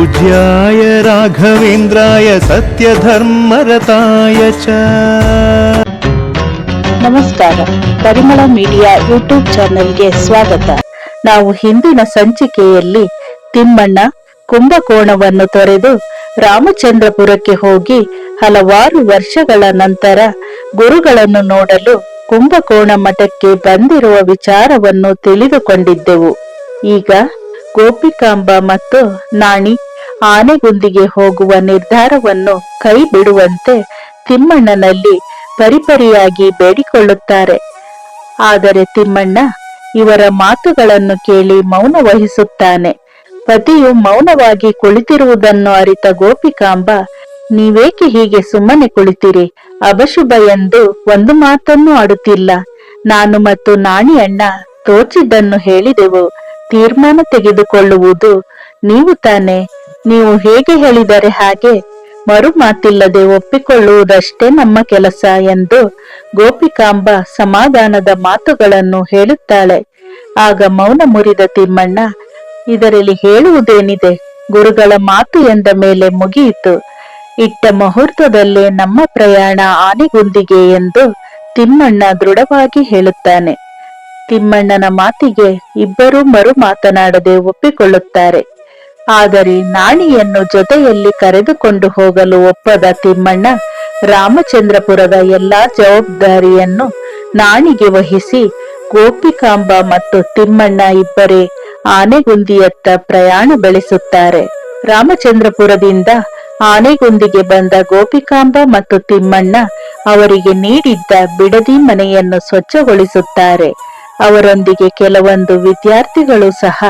पूज्याय राघवेन्द्राय सत्यधर्मरताय च ನಮಸ್ಕಾರ ಪರಿಮಳ ಮೀಡಿಯಾ ಯೂಟ್ಯೂಬ್ ಚಾನೆಲ್ಗೆ ಸ್ವಾಗತ ನಾವು ಹಿಂದಿನ ಸಂಚಿಕೆಯಲ್ಲಿ ತಿಮ್ಮಣ್ಣ ಕುಂಭಕೋಣವನ್ನು ತೊರೆದು ರಾಮಚಂದ್ರಪುರಕ್ಕೆ ಹೋಗಿ ಹಲವಾರು ವರ್ಷಗಳ ನಂತರ ಗುರುಗಳನ್ನು ನೋಡಲು ಕುಂಭಕೋಣ ಮಠಕ್ಕೆ ಬಂದಿರುವ ವಿಚಾರವನ್ನು ತಿಳಿದುಕೊಂಡಿದ್ದೆವು ಈಗ ಗೋಪಿಕಾಂಬ ಮತ್ತು ನಾಣಿ ಆನೆಗುಂದಿಗೆ ಹೋಗುವ ನಿರ್ಧಾರವನ್ನು ಕೈ ಬಿಡುವಂತೆ ತಿಮ್ಮಣ್ಣನಲ್ಲಿ ಪರಿಪರಿಯಾಗಿ ಬೇಡಿಕೊಳ್ಳುತ್ತಾರೆ. ಆದರೆ ತಿಮ್ಮಣ್ಣ ಇವರ ಮಾತುಗಳನ್ನು ಕೇಳಿ ಮೌನ ವಹಿಸುತ್ತಾನೆ ಪತಿಯು ಮೌನವಾಗಿ ಕುಳಿತಿರುವುದನ್ನು ಅರಿತ ಗೋಪಿಕಾಂಬ, ನೀವೇಕೆ ಹೀಗೆ ಸುಮ್ಮನೆ ಕುಳಿತಿರಿ? ಅಬಶುಭ ಎಂದು ಒಂದು ಮಾತನ್ನು ಆಡುತ್ತಿಲ್ಲ. ನಾನು ಮತ್ತು ನಾಣಿ ಅಣ್ಣ ತೋಚಿದ್ದನ್ನು ಹೇಳಿದೆವು. ತೀರ್ಮಾನ ತೆಗೆದುಕೊಳ್ಳುವುದು ನೀವು ತಾನೆ. ನೀವು ಹೇಗೆ ಹೇಳಿದರೆ ಹಾಗೆ ಮರು ಮಾತಿಲ್ಲದೆ ಒಪ್ಪಿಕೊಳ್ಳುವುದಷ್ಟೇ ನಮ್ಮ ಕೆಲಸ ಎಂದು ಗೋಪಿಕಾಂಬ ಸಮಾಧಾನದ ಮಾತುಗಳನ್ನು ಹೇಳುತ್ತಾಳೆ. ಆಗ ಮೌನ ಮುರಿದ ತಿಮ್ಮಣ್ಣ, ಇದರಲ್ಲಿ ಹೇಳುವುದೇನಿದೆ? ಗುರುಗಳ ಮಾತು ಎಂದ ಮೇಲೆ ಮುಗಿಯಿತು. ಇಟ್ಟ ಮುಹೂರ್ತದಲ್ಲೇ ನಮ್ಮ ಪ್ರಯಾಣ ಆನೆಗುಂದಿಗೆ ಎಂದು ತಿಮ್ಮಣ್ಣ ದೃಢವಾಗಿ ಹೇಳುತ್ತಾನೆ. ತಿಮ್ಮಣ್ಣನ ಮಾತಿಗೆ ಇಬ್ಬರೂ ಮರು ಮಾತನಾಡದೆ ಒಪ್ಪಿಕೊಳ್ಳುತ್ತಾರೆ. ಆದರೆ ನಾಣಿಯನ್ನು ಜೊತೆಯಲ್ಲಿ ಕರೆದುಕೊಂಡು ಹೋಗಲು ಒಪ್ಪದ ತಿಮ್ಮಣ್ಣ ರಾಮಚಂದ್ರಪುರದ ಎಲ್ಲಾ ಜವಾಬ್ದಾರಿಯನ್ನು ನಾಣಿಗೆ ವಹಿಸಿ ಗೋಪಿಕಾಂಬ ಮತ್ತು ತಿಮ್ಮಣ್ಣ ಇಬ್ಬರೇ ಆನೆಗುಂದಿಯತ್ತ ಪ್ರಯಾಣ ಬೆಳೆಸುತ್ತಾರೆ. ರಾಮಚಂದ್ರಪುರದಿಂದ ಆನೆಗುಂದಿಗೆ ಬಂದ ಗೋಪಿಕಾಂಬ ಮತ್ತು ತಿಮ್ಮಣ್ಣ ಅವರಿಗೆ ನೀಡಿದ್ದ ಬಿಡದಿ ಮನೆಯನ್ನು ಸ್ವಚ್ಛಗೊಳಿಸುತ್ತಾರೆ. ಅವರೊಂದಿಗೆ ಕೆಲವೊಂದು ವಿದ್ಯಾರ್ಥಿಗಳು ಸಹ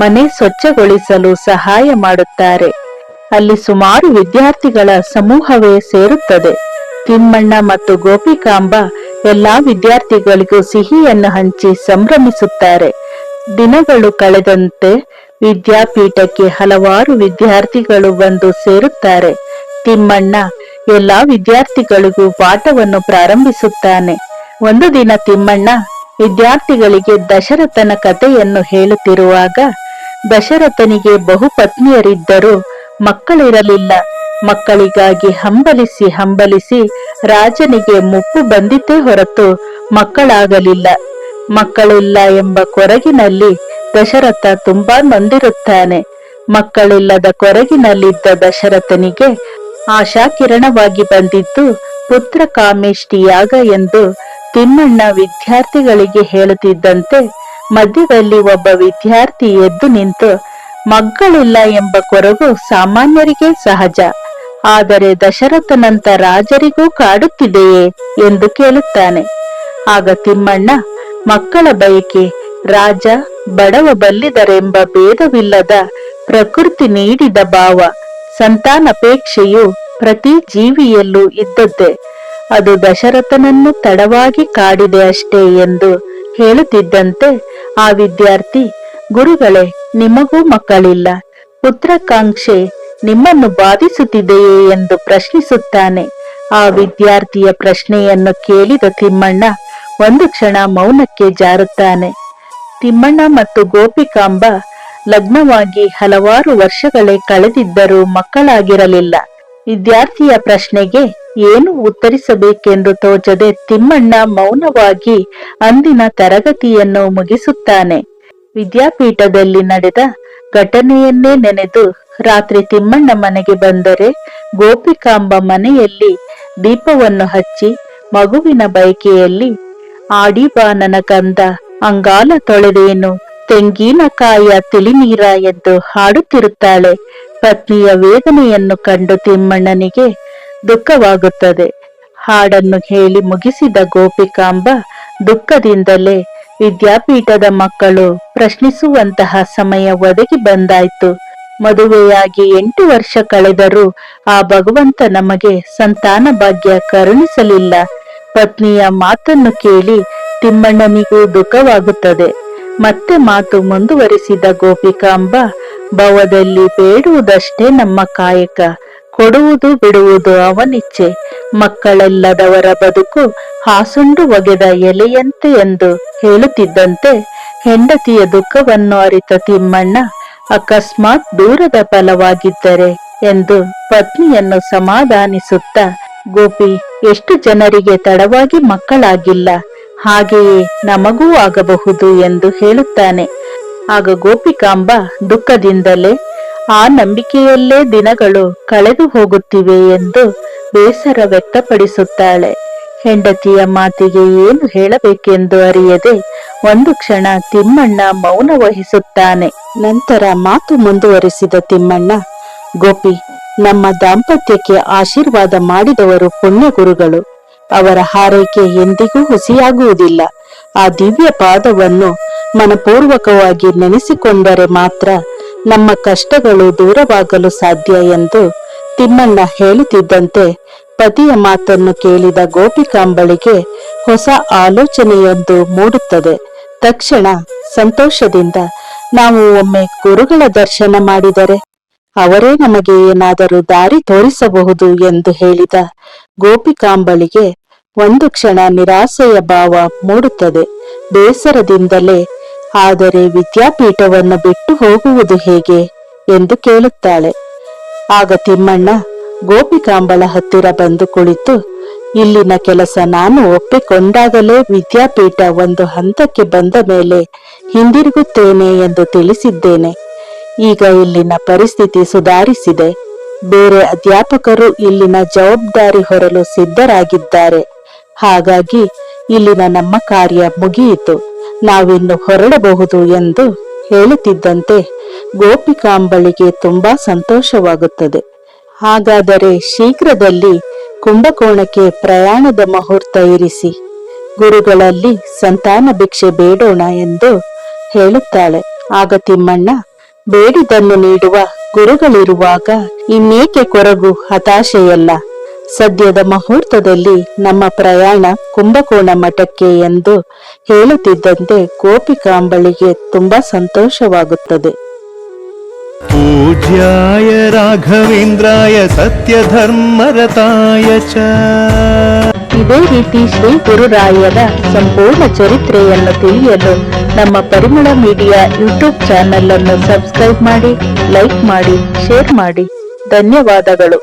ಮನೆ ಸ್ವಚ್ಛಗೊಳಿಸಲು ಸಹಾಯ ಮಾಡುತ್ತಾರೆ. ಅಲ್ಲಿ ಸುಮಾರು ವಿದ್ಯಾರ್ಥಿಗಳ ಸಮೂಹವೇ ಸೇರುತ್ತದೆ. ತಿಮ್ಮಣ್ಣ ಮತ್ತು ಗೋಪಿಕಾಂಬ ಎಲ್ಲಾ ವಿದ್ಯಾರ್ಥಿಗಳಿಗೂ ಸಿಹಿಯನ್ನು ಹಂಚಿ ಸಂಭ್ರಮಿಸುತ್ತಾರೆ. ದಿನಗಳು ಕಳೆದಂತೆ ವಿದ್ಯಾಪೀಠಕ್ಕೆ ಹಲವಾರು ವಿದ್ಯಾರ್ಥಿಗಳು ಬಂದು ಸೇರುತ್ತಾರೆ. ತಿಮ್ಮಣ್ಣ ಎಲ್ಲಾ ವಿದ್ಯಾರ್ಥಿಗಳಿಗೂ ಪಾಠವನ್ನು ಪ್ರಾರಂಭಿಸುತ್ತಾನೆ. ಒಂದು ದಿನ ತಿಮ್ಮಣ್ಣ ವಿದ್ಯಾರ್ಥಿಗಳಿಗೆ ದಶರಥನ ಕಥೆಯನ್ನು ಹೇಳುತ್ತಿರುವಾಗ ದಶರಥನಿಗೆ ಬಹುಪತ್ನಿಯರಿದ್ದರೂ ಮಕ್ಕಳಿರಲಿಲ್ಲ. ಮಕ್ಕಳಿಗಾಗಿ ಹಂಬಲಿಸಿ ಹಂಬಲಿಸಿ ರಾಜನಿಗೆ ಮುಪ್ಪು ಬಂದಿತೇ ಹೊರತು ಮಕ್ಕಳಾಗಲಿಲ್ಲ. ಮಕ್ಕಳಿಲ್ಲ ಎಂಬ ಕೊರಗಿನಲ್ಲಿ ದಶರಥ ತುಂಬಾ ನೊಂದಿರುತ್ತಾನೆ. ಮಕ್ಕಳಿಲ್ಲದ ಕೊರಗಿನಲ್ಲಿದ್ದ ದಶರಥನಿಗೆ ಆಶಾಕಿರಣವಾಗಿ ಬಂದಿದ್ದು, ಪುತ್ರ ಕಾಮೇಷ್ಟಿಯಾಗ ಎಂದು ತಿಮ್ಮಣ್ಣ ವಿದ್ಯಾರ್ಥಿಗಳಿಗೆ ಹೇಳುತ್ತಿದ್ದಂತೆ ಮಧ್ಯದಲ್ಲಿ ಒಬ್ಬ ವಿದ್ಯಾರ್ಥಿ ಎದ್ದು ನಿಂತು ಮಕ್ಕಳಿಲ್ಲ ಎಂಬ ಕೊರಗು ಸಾಮಾನ್ಯರಿಗೆ ಸಹಜ, ಆದರೆ ದಶರಥನಂತ ರಾಜರಿಗೂ ಕಾಡುತ್ತಿದೆಯೇ? ಎಂದು ಕೇಳುತ್ತಾನೆ. ಆಗ ತಿಮ್ಮಣ್ಣ, ಮಕ್ಕಳ ಬಯಕೆ, ರಾಜ ಬಡವ ಬಲ್ಲಿದರೆಂಬ ಭೇದವಿಲ್ಲದ ಪ್ರಕೃತಿ ನೀಡಿದ ಭಾವ, ಸಂತಾನಪೇಕ್ಷೆಯು ಪ್ರತಿ ಜೀವಿಯಲ್ಲೂ ಇದ್ದದ್ದೇ, ಅದು ದಶರಥನನ್ನು ತಡವಾಗಿ ಕಾಡಿದೆ ಅಷ್ಟೇ ಎಂದು ಹೇಳುತ್ತಿದ್ದಂತೆ ಆ ವಿದ್ಯಾರ್ಥಿ, ಗುರುಗಳೇ, ನಿಮಗೂ ಮಕ್ಕಳಿಲ್ಲ. ಪುತ್ರಕಾಂಕ್ಷೆ ನಿಮ್ಮನ್ನು ಬಾಧಿಸುತ್ತಿದೆಯೇ ಎಂದು ಪ್ರಶ್ನಿಸುತ್ತಾನೆ. ಆ ವಿದ್ಯಾರ್ಥಿಯ ಪ್ರಶ್ನೆಯನ್ನು ಕೇಳಿದ ತಿಮ್ಮಣ್ಣ ಒಂದು ಕ್ಷಣ ಮೌನಕ್ಕೆ ಜಾರುತ್ತಾನೆ. ತಿಮ್ಮಣ್ಣ ಮತ್ತು ಗೋಪಿಕಾಂಬ ಲಗ್ನವಾಗಿ ಹಲವಾರು ವರ್ಷಗಳೇ ಕಳೆದಿದ್ದರೂ ಮಕ್ಕಳಾಗಿರಲಿಲ್ಲ. ವಿದ್ಯಾರ್ಥಿಯ ಪ್ರಶ್ನೆಗೆ ಏನು ಉತ್ತರಿಸಬೇಕೆಂದು ತೋಚದೆ ತಿಮ್ಮಣ್ಣ ಮೌನವಾಗಿ ಅಂದಿನ ತರಗತಿಯನ್ನು ಮುಗಿಸುತ್ತಾನೆ. ವಿದ್ಯಾಪೀಠದಲ್ಲಿ ನಡೆದ ಘಟನೆಯನ್ನೇ ನೆನೆದು ರಾತ್ರಿ ತಿಮ್ಮಣ್ಣ ಮನೆಗೆ ಬಂದರೆ ಗೋಪಿಕಾಂಬ ಮನೆಯಲ್ಲಿ ದೀಪವನ್ನು ಹಚ್ಚಿ ಮಗುವಿನ ಬಯಕೆಯಲ್ಲಿ ಆಡಿಬಾನನ ಕಂದ, ಅಂಗಾಲ ತೊಳೆದೇನು ತೆಂಗಿನಕಾಯ ತಿಳಿನೀರ ಎಂದು ಹಾಡುತ್ತಿರುತ್ತಾಳೆ. ಪತ್ನಿಯ ವೇದನೆಯನ್ನು ಕಂಡು ತಿಮ್ಮಣ್ಣನಿಗೆ ದುಃಖವಾಗುತ್ತದೆ. ಹಾಡನ್ನು ಹೇಳಿ ಮುಗಿಸಿದ ಗೋಪಿಕಾಂಬ ದುಃಖದಿಂದಲೇ ವಿದ್ಯಾಪೀಠದ ಮಕ್ಕಳು ಪ್ರಶ್ನಿಸುವಂತಹ ಸಮಯ ಒದಗಿ ಬಂದಾಯ್ತು. ಮದುವೆಯಾಗಿ ಎಂಟು ವರ್ಷ ಕಳೆದರೂ ಆ ಭಗವಂತ ನಮಗೆ ಸಂತಾನ ಭಾಗ್ಯ ಕರುಣಿಸಲಿಲ್ಲ. ಪತ್ನಿಯ ಮಾತನ್ನು ಕೇಳಿ ತಿಮ್ಮಣ್ಣನಿಗೂ ದುಃಖವಾಗುತ್ತದೆ. ಮತ್ತೆ ಮಾತು ಮುಂದುವರಿಸಿದ ಗೋಪಿಕಾಂಬ, ಭವದಲ್ಲಿ ಬೇಡುವುದಷ್ಟೇ ನಮ್ಮ ಕಾಯಕ, ಕೊಡುವುದು ಬಿಡುವುದು ಅವನಿಚ್ಛೆ. ಮಕ್ಕಳೆಲ್ಲದವರ ಬದುಕು ಹಾಸುಂಡು ಒಗೆದ ಎಲೆಯಂತೆ ಎಂದು ಹೇಳುತ್ತಿದ್ದಂತೆ ಹೆಂಡತಿಯ ದುಃಖವನ್ನು ಅರಿತ ತಿಮ್ಮಣ್ಣ, ಅಕಸ್ಮಾತ್ ದೂರದ ಫಲವಾಗಿದ್ದರೆ ಎಂದು ಪತ್ನಿಯನ್ನು ಸಮಾಧಾನಿಸುತ್ತಾ, ಗೋಪಿ, ಎಷ್ಟು ಜನರಿಗೆ ತಡವಾಗಿ ಮಕ್ಕಳಾಗಿಲ್ಲ. ಹಾಗೆಯೇ ನಮಗೂ ಆಗಬಹುದು ಎಂದು ಹೇಳುತ್ತಾನೆ. ಆಗ ಗೋಪಿಕಾಂಬ ದುಃಖದಿಂದಲೇ, ಆ ನಂಬಿಕೆಯಲ್ಲೇ ದಿನಗಳು ಕಳೆದು ಹೋಗುತ್ತಿವೆ ಎಂದು ಬೇಸರ ವ್ಯಕ್ತಪಡಿಸುತ್ತಾಳೆ. ಹೆಂಡತಿಯ ಮಾತಿಗೆ ಏನು ಹೇಳಬೇಕೆಂದು ಅರಿಯದೆ ಒಂದು ಕ್ಷಣ ತಿಮ್ಮಣ್ಣ ಮೌನ ವಹಿಸುತ್ತಾನೆ. ನಂತರ ಮಾತು ಮುಂದುವರಿಸಿದ ತಿಮ್ಮಣ್ಣ, ಗೋಪಿ, ನಮ್ಮ ದಾಂಪತ್ಯಕ್ಕೆ ಆಶೀರ್ವಾದ ಮಾಡಿದವರು ಪುಣ್ಯ ಗುರುಗಳು ಅವರ ಹಾರೈಕೆ ಎಂದಿಗೂ ಹುಸಿಯಾಗುವುದಿಲ್ಲ. ಆ ದಿವ್ಯ ಪಾದವನ್ನು ಮನಪೂರ್ವಕವಾಗಿ ನೆನೆಸಿಕೊಂಡರೆ ಮಾತ್ರ ನಮ್ಮ ಕಷ್ಟಗಳು ದೂರವಾಗಲು ಸಾಧ್ಯ ಎಂದು ತಿಮ್ಮಣ್ಣ ಹೇಳುತ್ತಿದ್ದಂತೆ ಪತಿಯ ಮಾತನ್ನು ಕೇಳಿದ ಗೋಪಿಕಾಂಬಳಿಗೆ ಹೊಸ ಆಲೋಚನೆಯೊಂದು ಮೂಡುತ್ತದೆ. ತಕ್ಷಣ ಸಂತೋಷದಿಂದ, ನಾವು ಒಮ್ಮೆ ಗುರುಗಳ ದರ್ಶನ ಮಾಡಿದರೆ ಅವರೇ ನಮಗೆ ಏನಾದರೂ ದಾರಿ ತೋರಿಸಬಹುದು ಎಂದು ಹೇಳಿದ ಗೋಪಿಕಾಂಬಳಿಗೆ ಒಂದು ಕ್ಷಣ ನಿರಾಸೆಯ ಭಾವ ಮೂಡುತ್ತದೆ. ಬೇಸರದಿಂದಲೇ, ಆದರೆ ವಿದ್ಯಾಪೀಠವನ್ನು ಬಿಟ್ಟು ಹೋಗುವುದು ಹೇಗೆ? ಎಂದು ಕೇಳುತ್ತಾಳೆ. ಆಗ ತಿಮ್ಮಣ್ಣ ಗೋಪಿಕಾಂಬಳ ಹತ್ತಿರ ಬಂದು ಕುಳಿತು, ಇಲ್ಲಿನ ಕೆಲಸ ನಾನು ಒಪ್ಪಿಕೊಂಡಾಗಲೇ ವಿದ್ಯಾಪೀಠ ಒಂದು ಹಂತಕ್ಕೆ ಬಂದ ಮೇಲೆ ಹಿಂದಿರುಗುತ್ತೇನೆ ಎಂದು ತಿಳಿಸಿದ್ದೇನೆ. ಈಗ ಇಲ್ಲಿನ ಪರಿಸ್ಥಿತಿ ಸುಧಾರಿಸಿದೆ. ಬೇರೆ ಅಧ್ಯಾಪಕರು ಇಲ್ಲಿನ ಜವಾಬ್ದಾರಿ ಹೊರಲು ಸಿದ್ಧರಾಗಿದ್ದಾರೆ. ಹಾಗಾಗಿ ಇಲ್ಲಿನ ನಮ್ಮ ಕಾರ್ಯ ಮುಗಿಯಿತು. ನಾವಿನ್ನು ಹೊರಡಬಹುದು ಎಂದು ಹೇಳುತ್ತಿದ್ದಂತೆ ಗೋಪಿಕಾಂಬಳಿಗೆ ತುಂಬಾ ಸಂತೋಷವಾಗುತ್ತದೆ. ಹಾಗಾದರೆ ಶೀಘ್ರದಲ್ಲಿ ಕುಂಭಕೋಣಕ್ಕೆ ಪ್ರಯಾಣದ ಮುಹೂರ್ತ ಇರಿಸಿ. ಗುರುಗಳಲ್ಲಿ ಸಂತಾನ ಭಿಕ್ಷೆ ಬೇಡೋಣ ಎಂದು ಹೇಳುತ್ತಾಳೆ. ಆಗ ತಿಮ್ಮಣ್ಣ ಬೇಡಿದನ್ನು ನೀಡುವ ಗುರುಗಳಿರುವಾಗ ಇನ್ನೇಕೆ ಕೊರಗು ಹತಾಶೆಯಲ್ಲ? ಸದ್ಯದ ಮುಹೂರ್ತದಲ್ಲಿ ನಮ್ಮ ಪ್ರಯಾಣ ಕುಂಭಕೋಣ ಮಠಕ್ಕೆ ಎಂದು ಹೇಳುತ್ತಿದ್ದಂತೆ ಗೋಪಿಕಾಂಬಳಿಗೆ ತುಂಬಾ ಸಂತೋಷವಾಗುತ್ತದೆ पूज्याय राघवेन्द्राय सत्यधर्मरताय च ಇದೇ ರೀತಿ ಶ್ರೀ ಗುರುರಾಯರ ಸಂಪೂರ್ಣ ಚರಿತ್ರೆಯನ್ನು ತಿಳಿಯಲು ನಮ್ಮ ಪರಿಮಳ ಮೀಡಿಯಾ ಯೂಟ್ಯೂಬ್ ಚಾನೆಲ್ ಅನ್ನು ಸಬ್ಸ್ಕ್ರೈಬ್ ಮಾಡಿ ಲೈಕ್ ಮಾಡಿ ಶೇರ್ ಮಾಡಿ ಧನ್ಯವಾದಗಳು